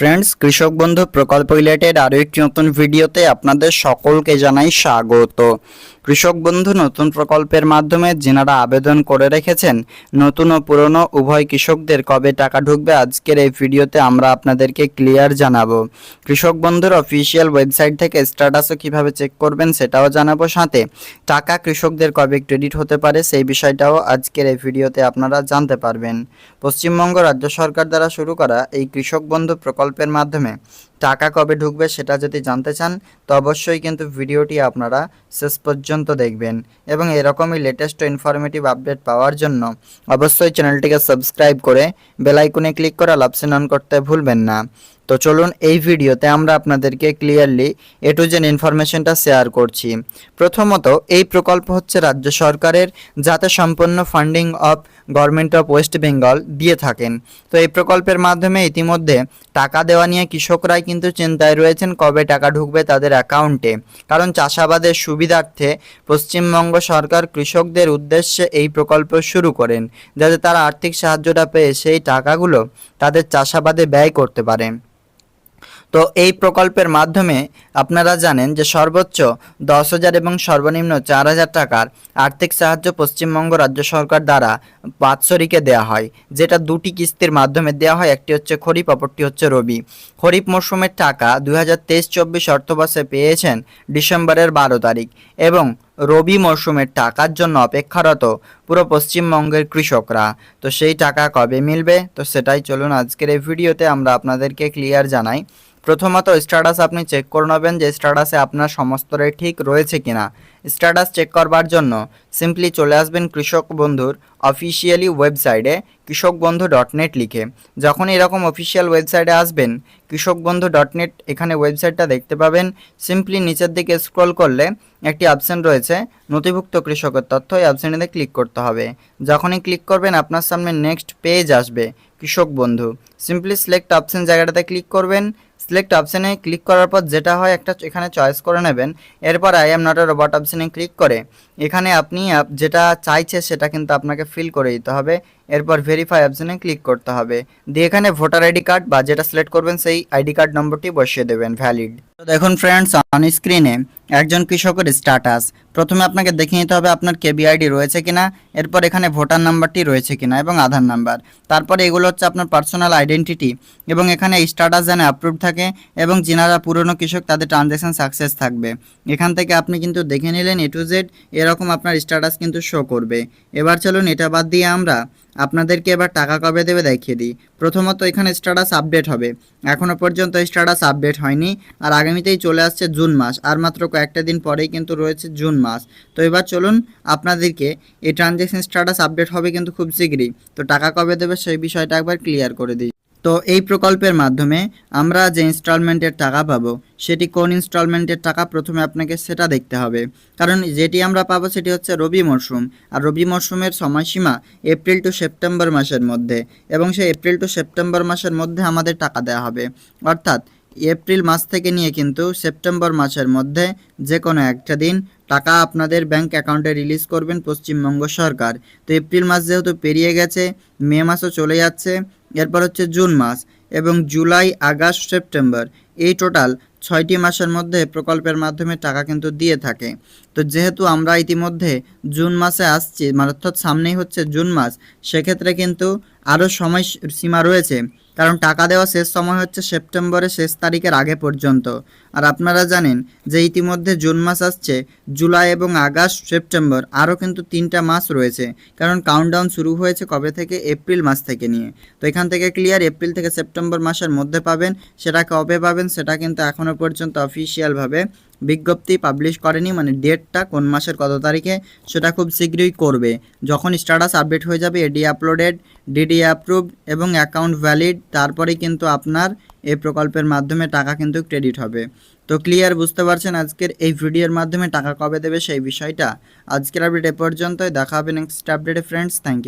Friends কৃষক বন্ধু প্রকল্প রিলেটেড আরও একটি নতুন ভিডিওতে আপনাদের সকলকে জানাই স্বাগত। কৃষক বন্ধু, নতুন প্রকল্পের মাধ্যমে যেনারা আবেদন করে রেখেছেন, নতুন ও পুরনো উভয় কৃষকদের কবে টাকা ঢুকবে আজকের এই ভিডিওতে আমরা আপনাদেরকে ক্লিয়ার জানাব। কৃষক বন্ধুর অফিসিয়াল ওয়েবসাইট থেকে স্ট্যাটাসও কীভাবে চেক করবেন সেটাও জানাব সাথে। টাকা কৃষকদের কবে ক্রেডিট হতে পারে সেই বিষয়টাও আজকের এই ভিডিওতে আপনারা জানতে পারবেন। পশ্চিমবঙ্গ রাজ্য সরকার দ্বারা শুরু করা এই কৃষক বন্ধু প্রকল্পের মাধ্যমে। টাকা কবে ঢুকবে সেটা যদি জানতে চান, তো অবশ্যই কিন্তু ভিডিওটি আপনারা শেষ পর্যন্ত দেখবেন। এবং এরকমই লেটেস্ট ইনফরমেটিভ আপডেট পাওয়ার জন্য অবশ্যই চ্যানেলটিকে সাবস্ক্রাইব করে বেল আইকনে ক্লিক করে অপশন অন করতে ভুলবেন না। তো চলুন এই ভিডিওতে আমরা আপনাদেরকে ক্লিয়ারলি এ টু জেন ইনফরমেশনটা শেয়ার করছি। প্রথমত, এই প্রকল্প হচ্ছে রাজ্য সরকারের যাতে সম্পন্ন funding of government of West Bengal দিয়ে থাকেন। তো এই প্রকল্পের মাধ্যমে ইতিমধ্যে টাকা দেওয়া নিয়ে কৃষকরাই কিন্তু চিন্তায় রয়েছেন কবে টাকা ঢুকবে তাদের অ্যাকাউন্টে। কারণ চাষাবাদের সুবিধার্থে পশ্চিমবঙ্গ সরকার কৃষকদের উদ্দেশ্যে এই প্রকল্প শুরু করেন, যাতে তারা আর্থিক সাহায্যটা পেয়ে সেই টাকাগুলো তাদের চাষাবাদে ব্যয় করতে পারে। তো এই প্রকল্পের মাধ্যমে আপনারা জানেন যে সর্বোচ্চ দশ হাজার এবং সর্বনিম্ন চার হাজার টাকার আর্থিক সাহায্য পশ্চিমবঙ্গ রাজ্য সরকার দ্বারা বাৎসরিকে দেওয়া হয়, যেটা দুটি কিস্তির মাধ্যমে দেওয়া হয়। একটি হচ্ছে খরিফ, অপরটি হচ্ছে রবি। খরিফ মরশুমের টাকা দুই হাজার তেইশ, চব্বিশ অর্থবর্ষে পেয়েছেন ডিসেম্বরের বারো তারিখ এবং রবি মরশুমের টাকার জন্য অপেক্ষারত পুরো পশ্চিমবঙ্গের কৃষকরা। তো সেই টাকা কবে মিলবে? তো সেটাই চলুন আজকের এই ভিডিওতে আমরা আপনাদেরকে ক্লিয়ার জানাই। প্রথমত স্ট্যাটাস আপনি চেক করে নেবেন যে স্ট্যাটাসে আপনার সমস্তটাই ঠিক রয়েছে কিনা। স্ট্যাটাস চেক করবার জন্য সিম্পলি চলে আসবেন কৃষক বন্ধুর অফিসিয়ালি ওয়েবসাইটে কৃষক বন্ধু ডট নেট লিখে। যখন এরকম অফিসিয়াল ওয়েবসাইটে আসবেন কৃষক বন্ধু ডট নেট এখানে ওয়েবসাইটটা দেখতে পাবেন। সিম্পলি নিচের দিকে স্ক্রল করলে একটি অপশন রয়েছে, নথিভুক্ত কৃষকের তথ্য। এই অপশানেতে ক্লিক করতে হবে। যখনই ক্লিক করবেন, আপনার সামনে নেক্সট পেজ আসবে, কৃষক বন্ধু। সিম্পলি সিলেক্ট অপশন জায়গাটাতে ক্লিক করবেন। সিলেক্ট অপশানে ক্লিক করার পর যেটা হয় একটা এখানে চয়েস করে নেবেন। এরপর I am not a robot অপশানে ক্লিক করে। এখানে আপনি আপ- যেটা চাইছে সেটা কিন্তু আপনাকে ফিল করে দিতে হবে। এরপর ভেরিফাই অপশানে ক্লিক করতে হবে। দিয়ে এখানে ভোটার আইডি কার্ড বা যেটা সিলেক্ট করবেন সেই আইডি কার্ড নম্বরটি বসিয়ে দেবেন ভ্যালিড তো দেখুন ফ্রেন্ডস অন স্ক্রিনে একজন কৃষকের স্ট্যাটাস প্রথমে আপনাকে দেখে নিতে হবে আপনার কেবি আইডি রয়েছে কিনা, এরপর এখানে ভোটার নাম্বারটি রয়েছে কিনা এবং আধার নাম্বার তারপরে এগুলো হচ্ছে আপনার পার্সোনাল আইডেন্টিটি এবং এখানে স্ট্যাটাস যেন অ্যাপ্রুভ থাকে এবং যিনারা পুরনো কৃষক তাদের ট্রানজ্যাকশন সাকসেস থাকবে। এখান থেকে আপনি কিন্তু দেখে নিলেন এ টু জেড এরকম আপনার স্ট্যাটাস কিন্তু শো করবে। এবার চলুন এটা বাদ দিয়ে আমরা আপনাদেরকে এবার টাকা কবে দেবে দেখিয়ে দিই। প্রথমত এখানে স্ট্যাটাস আপডেট হবে। এখনও পর্যন্ত স্ট্যাটাস আপডেট হয়নি। আর আগামীতেই চলে আসছে জুন মাস। আর মাত্র কয়েকটা দিন পরেই কিন্তু রয়েছে জুন মাস। তো এবার চলুন আপনাদেরকে এই ট্রানজ্যাকশন স্ট্যাটাস আপডেট হবে কিন্তু খুব শীঘ্রই তো টাকা কবে দেবে সেই বিষয়টা একবার ক্লিয়ার করে দিই। তো এই প্রকল্পের মাধ্যমে আমরা যে ইনস্টলমেন্টের টাকা পাবো, সেটি কোন ইনস্টলমেন্টের টাকা প্রথমে আপনাকে সেটা দেখতে হবে। কারণ যেটি আমরা পাবো সেটি হচ্ছে রবি মরশুম আর রবি মরশুমের সময়সীমা এপ্রিল টু সেপ্টেম্বর মাসের মধ্যে এবং সেই এপ্রিল টু সেপ্টেম্বর মাসের মধ্যে আমাদের টাকা দেওয়া হবে। অর্থাৎ এপ্রিল মাস থেকে নিয়ে কিন্তু সেপ্টেম্বর মাসের মধ্যে যে কোনো একটা দিন টাকা আপনাদের ব্যাংক অ্যাকাউন্টে রিলিজ করবেন পশ্চিমবঙ্গ সরকার। তো এপ্রিল মাস যেহেতু পেরিয়ে গেছে, মে মাসও চলে যাচ্ছে, এরপর হচ্ছে জুন মাস এবং জুলাই, আগস্ট, সেপ্টেম্বর এই টোটাল ছয়টি মাসের মধ্যে প্রকল্পের মাধ্যমে টাকা কিন্তু দিয়ে থাকে। তো যেহেতু আমরা ইতিমধ্যে জুন মাসে আসছি মানে অর্থাৎ সামনেই হচ্ছে জুন মাস, সেক্ষেত্রে কিন্তু আরও সময় সীমা রয়েছে। কারণ টাকা দেওয়া শেষ সময় হচ্ছে সেপ্টেম্বরের শেষ তারিখের আগে পর্যন্ত। আর আপনারা জানেন যে ইতিমধ্যে জুন মাস আসছে, জুলাই এবং আগস্ট, সেপ্টেম্বর আরও কিন্তু তিনটা মাস রয়েছে। কারণ কাউন্টডাউন শুরু হয়েছে কবে থেকে? এপ্রিল মাস থেকে নিয়ে। তো এখান থেকে ক্লিয়ার এপ্রিল থেকে সেপ্টেম্বর মাসের মধ্যে পাবেন। সেটা কবে পাবেন? সেটা কিন্তু এখনও পর্যন্ত অফিসিয়ালভাবে বিজ্ঞপ্তি পাবলিশ করেনি মানে ডেটটা কোন মাসের কত তারিখে, সেটা খুব শীঘ্রই করবে। যখন স্ট্যাটাস আপডেট হয়ে যাবে এডি আপলোডেড ডিডি অ্যাপ্রুভড এবং অ্যাকাউন্ট ভ্যালিড তারপরেই কিন্তু আপনার এই প্রকল্পের মাধ্যমে টাকা কিন্তু ক্রেডিট হবে। তো ক্লিয়ার বুঝতে পারছেন আজকের এই ভিডিওর মাধ্যমে টাকা কবে দেবে সেই বিষয়টা? আজকের আপডেট এ পর্যন্তই, দেখা হবে নেক্সট আপডেটে ফ্রেন্ডস থ্যাংক ইউ